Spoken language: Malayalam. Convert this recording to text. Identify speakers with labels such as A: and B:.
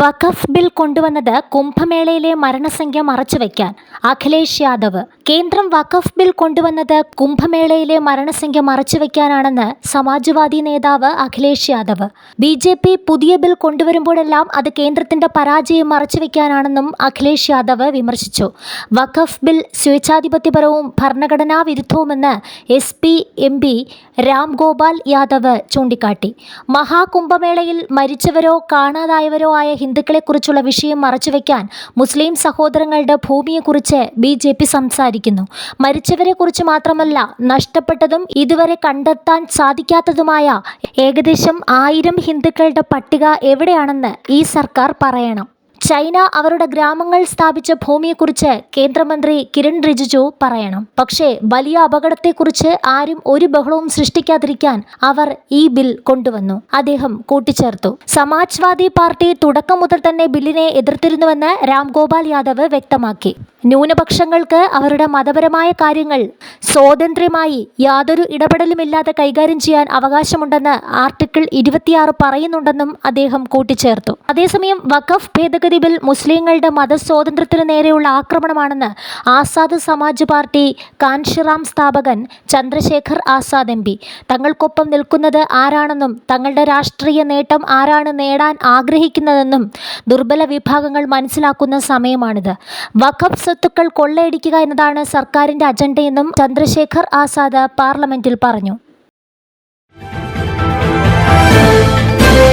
A: വഖഫ് ബിൽ കൊണ്ടുവന്നത് കുംഭമേളയിലെ മരണസംഖ്യ മറച്ചുവെക്കാൻ അഖിലേഷ് യാദവ് കേന്ദ്രം വഖഫ് ബിൽ കൊണ്ടുവന്നത് കുംഭമേളയിലെ മരണസംഖ്യ മറച്ചുവെക്കാനാണെന്ന് സമാജ്വാദി നേതാവ് Akhilesh Yadav. B J P പുതിയ ബിൽ കൊണ്ടുവരുമ്പോഴെല്ലാം അത് കേന്ദ്രത്തിന്റെ പരാജയം മറച്ചുവെക്കാനാണെന്നും അഖിലേഷ് യാദവ് വിമർശിച്ചു. വഖഫ് ബിൽ സ്വേച്ഛാധിപത്യപരവും ഭരണഘടനാ വിരുദ്ധവുമെന്ന് S P M P Ram Gopal Yadav ചൂണ്ടിക്കാട്ടി. മഹാകുംഭമേളയിൽ മരിച്ചവരോ കാണാതായവരോ ആയ ഹിന്ദുക്കളെക്കുറിച്ചുള്ള വിഷയം മറച്ചുവെക്കാൻ മുസ്ലിം സഹോദരങ്ങളുടെ ഭൂമിയെക്കുറിച്ച് ബി ജെ പി സംസാരിക്കുന്നു. മരിച്ചവരെക്കുറിച്ച് മാത്രമല്ല നഷ്ടപ്പെട്ടതും ഇതുവരെ കണ്ടെത്താൻ സാധിക്കാത്തതുമായ ഏകദേശം ആയിരം ഹിന്ദുക്കളുടെ പട്ടിക എവിടെയാണെന്ന് ഈ സർക്കാർ പറയണം. ചൈന അവരുടെ ഗ്രാമങ്ങൾ സ്ഥാപിച്ച ഭൂമിയെക്കുറിച്ച് കേന്ദ്രമന്ത്രി കിരൺ റിജിജു പറയണം. പക്ഷേ വലിയ അപകടത്തെക്കുറിച്ച് ആരും ഒരു ബഹളവും സൃഷ്ടിക്കാതിരിക്കാൻ അവർ ഈ ബിൽ കൊണ്ടുവന്നു. അദ്ദേഹം കൂട്ടിച്ചേർത്തു. സമാജ്വാദി പാർട്ടി തുടക്കം മുതൽ തന്നെ ബില്ലിനെ എതിർത്തിരുന്നുവെന്ന് രാംഗോപാൽ യാദവ് വ്യക്തമാക്കി. ന്യൂനപക്ഷങ്ങൾക്ക് അവരുടെ മതപരമായ കാര്യങ്ങൾ സ്വാതന്ത്ര്യമായി യാതൊരു ഇടപെടലുമില്ലാതെ കൈകാര്യം ചെയ്യാൻ അവകാശമുണ്ടെന്ന് ആർട്ടിക്കിൾ ഇരുപത്തിയാറ് പറയുന്നുണ്ടെന്നും അദ്ദേഹം കൂട്ടിച്ചേർത്തു. അതേസമയം വഖഫ് ഭേദഗതി ബിൽ മുസ്ലിങ്ങളുടെ മതസ്വാതന്ത്ര്യത്തിനു നേരെയുള്ള ആക്രമണമാണെന്ന് ആസാദ് സമാജ് പാർട്ടി കാൻഷിറാം സ്ഥാപകൻ ചന്ദ്രശേഖർ ആസാദ് എം പി. തങ്ങൾക്കൊപ്പം നിൽക്കുന്നത് ആരാണെന്നും തങ്ങളുടെ രാഷ്ട്രീയ നേട്ടം ആരാണ് നേടാൻ ആഗ്രഹിക്കുന്നതെന്നും ദുർബല വിഭാഗങ്ങൾ മനസ്സിലാക്കുന്ന സമയമാണിത്. വഖഫ് സ്വത്തുക്കൾ കൊള്ളയടിക്കുക എന്നതാണ് സർക്കാരിന്റെ അജണ്ടയെന്നും ചന്ദ്രശേഖർ ആസാദ് പാർലമെന്റിൽ പറഞ്ഞു.